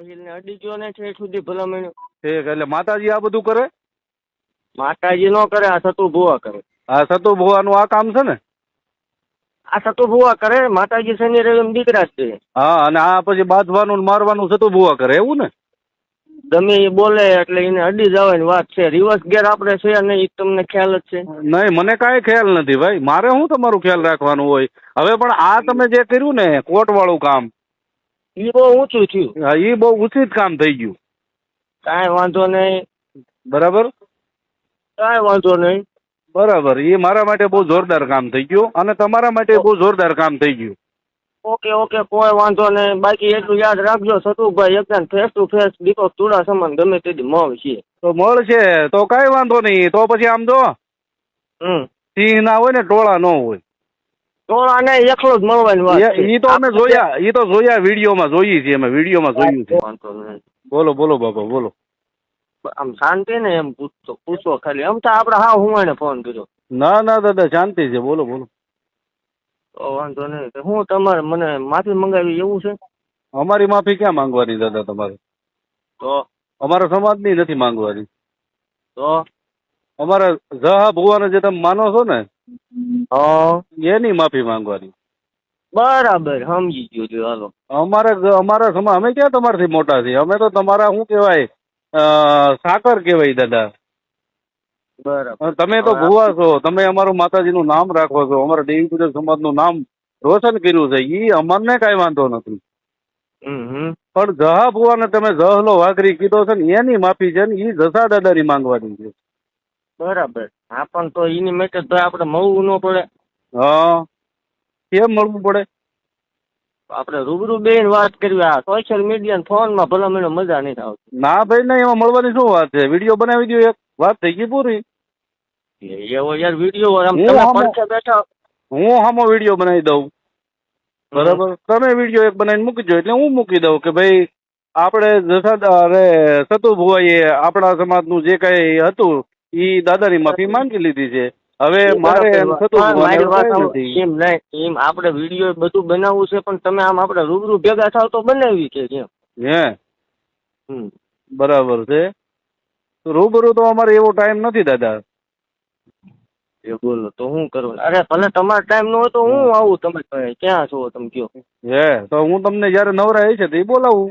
ને અડી ગયો ને છે સુધી ભલામણ ઠીક એટલે માતાજી આ બધું કરે? માતાજી નો કરે આ સતુ ભુવા કરે. આ સતુ ભુવાનું આ કામ છે ને? આ સતુ ભુવા કરે માતાજી શનિ રવિ દીકરા છે. હા અને આ પછી બાંધવાનું મારવાનું સતુ ભુવા કરે એવું ને? ગમે એ બોલે એટલે એને અડી જવાની વાત છે. રિવર્સ ગેર આપણે છે નહીં એ તમને ખ્યાલ જ છે. નહીં મને કાંઈ ખ્યાલ નથી ભાઈ. મારે શું તમારું ખ્યાલ રાખવાનું હોય? હવે પણ આ તમે જે કર્યું ને કોર્ટ વાળું કામ એ બહુ ઊંચું થયું. હા, એ બહુ ઉચિત કામ થઈ ગયું. કાંઈ વાંધો નહીં. બરાબર? કાંઈ વાંધો નહીં. બરાબર. એ મારા માટે બહુ જોરદાર કામ થઈ ગયું અને તમારા માટે બહુ જોરદાર કામ થઈ ગયું. ઓકે ઓકે કોઈ વાંધો નહીં. બાકી એટલું યાદ રાખજો સતુભાઈ એકદમ face to face Deepak Chuda સમાન ગમે તેથી મળશે તો મળશે તો કાંઈ વાંધો નહીં. તો પછી આમ જો હમ. સિંહ ના હોય ને ટોળા ન હોય. ટોળા આને એકલો જ મળવાની વાત છે. એ તો અમે જોયા એ તો જોયા વિડીયોમાં જોઈએ છીએ અમે વિડીયોમાં જોયું છે. બોલો બોલો બાપા બોલો. આમ શાંતિ ને એમ પૂછતો પૂછો ખાલી. એમ તો આપણે હા હું ફોન કર્યો. ના ના દાદા શાંતિ છે. બોલો બોલો. તો વાંધો નહીં. હું તમારે મને માફી મંગાવી એવું છે? અમારી માફી ક્યાં માંગવાની દાદા તમારે? તો? અમારા સમાજની નથી માંગવાની. તો? અમારા જહા ભુવાને જે તમે માનો છો ને હા. એની માફી માંગવાની. બરાબર સમજી ગયો છું હાલો. અમારે અમારા સમા અમે ક્યાં તમારાથી મોટા છીએ? અમે તો તમારા શું કહેવાય સાકર કહેવાય દાદા. બરાબર. તમે તો ભુવા છો તમે અમારું માતાજીનું નામ રાખો છો અમારા દેવી પૂજક સમાજનું નામ રોશન કર્યું છે ઈ અમને કાંઈ વાંધો નથી. પણ જહા ભુવાને તમે જહલો વાઘરી કીધો છે ને એની માફી છે ને એ જસા દાદાની માંગવાની છે. બરાબર. હા પણ તો એની મેટર તો આપણે મળવું ન પડે. હા કેમ મળવું પડે? આપણે રૂબરૂ બેન વાત કરવી આ સોશિયલ મીડિયા ફોનમાં ભલા મને મજા નહીં આવતી. ના ભાઈ ના એમાં મળવાની શું વાત છે? વીડિયો બનાવી દો એક. વાત થઈ ગઈ પૂરી? એવો યાર વીડિયો આમ તમે પડખે બેઠા હું હામો વીડિયો બનાવી દઉં. બરાબર? તમે વીડિયો એક બનાવીને મૂકી દો એટલે હું મૂકી દઉં કે ભાઈ આપણે જસાદ અરે સતુ ભુવાઈએ આપણા સમાજનું જે કઈ હતું ઈ દાદાની માફી માંગી લીધી છે. હવે મારે એમ થતું મારી વાત એમ નહીં એમ આપણે વીડિયો બધું બનાવવું છે પણ તમે આમ આપણે રૂબરૂ ભેગા થાવ તો બનાવી કે કેમ હે. બરાબર છે. રૂબરૂ તો અમારે એવો ટાઈમ નથી દાદા. એ બોલો તો હું કરું? અરે ભલે તમારો ટાઈમ ન હોય તો હું આવું તમે. ક્યાં છો તમે કયો? હે તો હું તમને જયારે નવરા છે તો એ બોલાવું.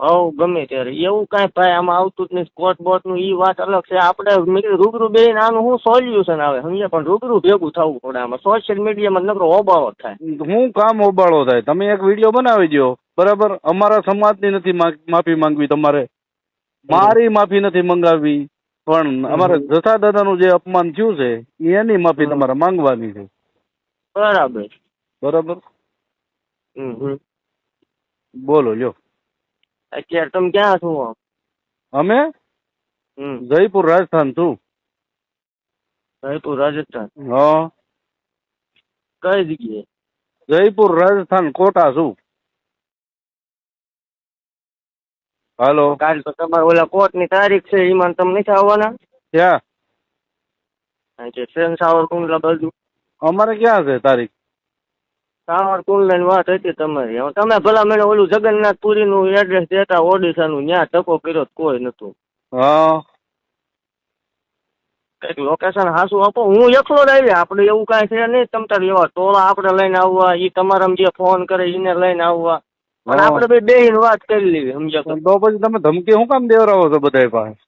હવ ગમે ત્યારે. એવું કાંઈ ભાઈ આમાં આવતું જ નહીં સ્કોટ બોટનું ઈ વાત અલગ છે. આપણે મેં કીધું રૂબરૂ બેન આનું શું સોલ્યુશન આવે? સમજે પણ રૂબરૂ ભેગું થવું પડે આમાં. સોશિયલ મીડિયામાં નકરો ઓબાળો થાય. હું કામ ઓબાળો થાય? તમે એક વીડિયો બનાવી દો બરાબર? અમારા સમાજની નથી માફી માંગવી તમારે. મારી માફી નથી મંગાવી પણ અમારે જથા દાદાનું જે અપમાન થયું છે એની માફી તમારે માંગવાની છે. બરાબર. બરાબર. બોલો લ્યો. અત્યારે તમે ક્યાં છો આમ? અમે હમ જયપુર રાજસ્થાન છું જયપુર રાજસ્થાન હા કઈ જગ્યાએ જયપુર રાજસ્થાન કોટા છું હાલો કાલ તો તમારે ઓલા કોર્ટની તારીખ છે એમાં તમે નથી આવવાના ક્યાં કારણ કે ટ્રેન સાવરકુંડલા બાજુ અમારે ક્યાં છે તારીખ સાવરકુંડલા કુંડલાની વાત હતી તમારી. હવે તમે ભલા મને ઓલું જગન્નાથપુરી નું એડ્રેસ દેતા ઓડિશા નું ત્યાં ટકો કર્યો કોઈ નતું હા. કંઈક લોકેશન હાસું આપો. હું એકલો જ આવી આપણે એવું કાંઈ છે નહીં. તમ તાર એવા ટોળા આપણે લઈને આવવા. ઈ તમારા જે ફોન કરે એને લઈને આવવા. પણ. આપણે બે બેહીને વાત કરી લેવી સમજ્યા તો. પછી તમે ધમકી શું કામ દેવરાવો છો બધા પાસે?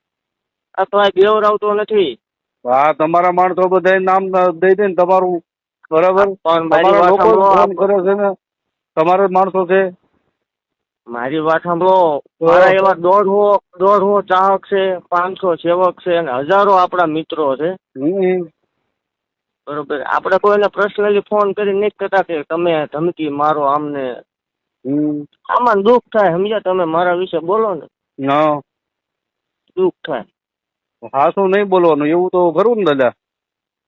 આ તો આ દેવરાવતો નથી. હા તમારા માણસો બધા નામ દઈ દે ને તમારું બરાબર? તમારા લોકો કામ કરે છે ને? તમારે માણસો છે? મારી વાત સાંભળો મારા એવા દોઢો દોઢો ચાહક છે પાંચસો સેવક છે અને હજારો આપણા મિત્રો છે. બરોબર. આપણે કોઈને પર્સનલી ફોન કરી નથી કરતા કે તમે ધમકી મારો આમને. આમાં દુઃખ થાય સમજ્યા તમે મારા વિશે બોલો ને. દુઃખ થાય. હાસું નહીં બોલવાનું? એવું તો ખરું ને દાદા.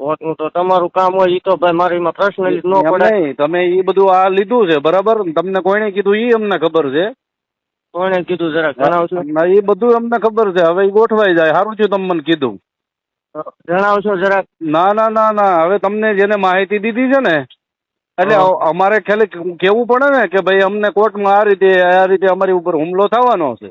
કોર્ટનું તો તમારું કામ હોય એ તો ભાઈ મારી એમાં પર્સનલી ન પડે. તમે એ બધું આ લીધું છે બરાબર? તમને કોઈને કીધું એ અમને ખબર છે? કોણે કીધું જરાક જણાવશો? એ બધું અમને ખબર છે હવે એ ગોઠવાઈ જાય સારું છે તમે મને કીધું જણાવશો જરાક ના ના ના ના હવે તમને જેને માહિતી દીધી છે ને એટલે અમારે ખાલી કેવું પડે ને કે ભાઈ અમને કોર્ટમાં આ રીતે આ રીતે અમારી ઉપર હુમલો થવાનો છે.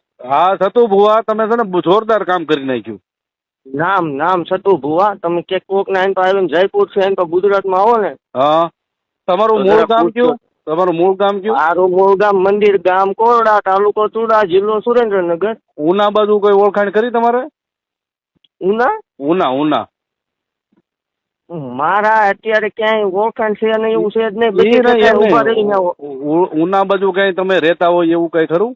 હા સતુ ભુવા તમે છે ને જોરદાર કામ કરી નાખ્યું. નામ નામ સતુ ભુવા તમે કે કોક ના એમ તો આવીને જયપુર છે એમ તો ગુજરાતમાં આવો ને. હા તમારું મૂળ ગામ કયું? તમારું મૂળ ગામ કયું? આરું મૂળ ગામ મંદિર ગામ કોરડા તાલુકો ચુડા જિલ્લો સુરેન્દ્રનગર. ઉના બાજુ કોઈ ઓળખાણ કરી તમારે? ઉના? ઉના ઉના. મારા અત્યારે ક્યાંય ઓળખાણ છે નહીં એવું છે જ નહીં. ઉના બાજુ કઈ તમે રહેતા હોય એવું કઈ ખરું?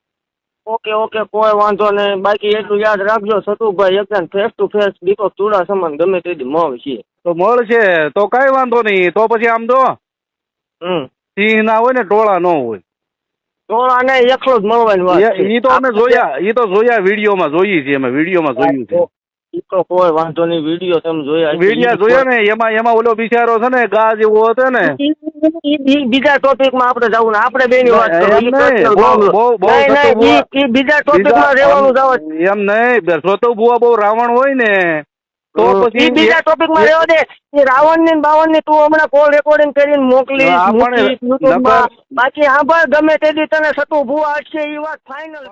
ઓકે ઓકે કોઈ વાંધો નહીં. બાકી એટલું યાદ રાખજો સતુભાઈ એકદમ face to face Deepak Chuda સમાન ગમે તેથી મળશે છે. તો મળશે. તો કઈ વાંધો નહીં. તો પછી આમ જો હમ. સિંહ ના હોય ને ટોળા ન હોય. ટોળા ને એકલો જ મળવાની વાત એ તો અમે જોયા એ તો જોયા વિડીયોમાં જોઈએ છીએ અમે વિડીયોમાં જોયું છે. તો કોઈ વાંધો નહીં વીડિયો તમે જોયા વીડિયો જોયા ને એમાં એમાં ઓલો બિચારો છે ને ગા જેવો હતો ને. ઈ- ઈ- ઈ બીજા ટોપિકમાં આપણે જવું ને આપણે બે ની વાત એમ કરો ઈ નહીં. બહુ- મામલો. બહુ- બીજા ટોપિકમાં રહેવાનું જાવ એમ નહીં રાવણ હોય ને તો પછી બીજા ટોપિકમાં રહેવા દે. રાવણની બાવણની તું હમણાં કોલ રેકોર્ડિંગ કરીને મોકલી હા, બાકી સાંભળ ગમે તે દી તને સતુ ભૂવા હશે એ વાત ફાઇનલ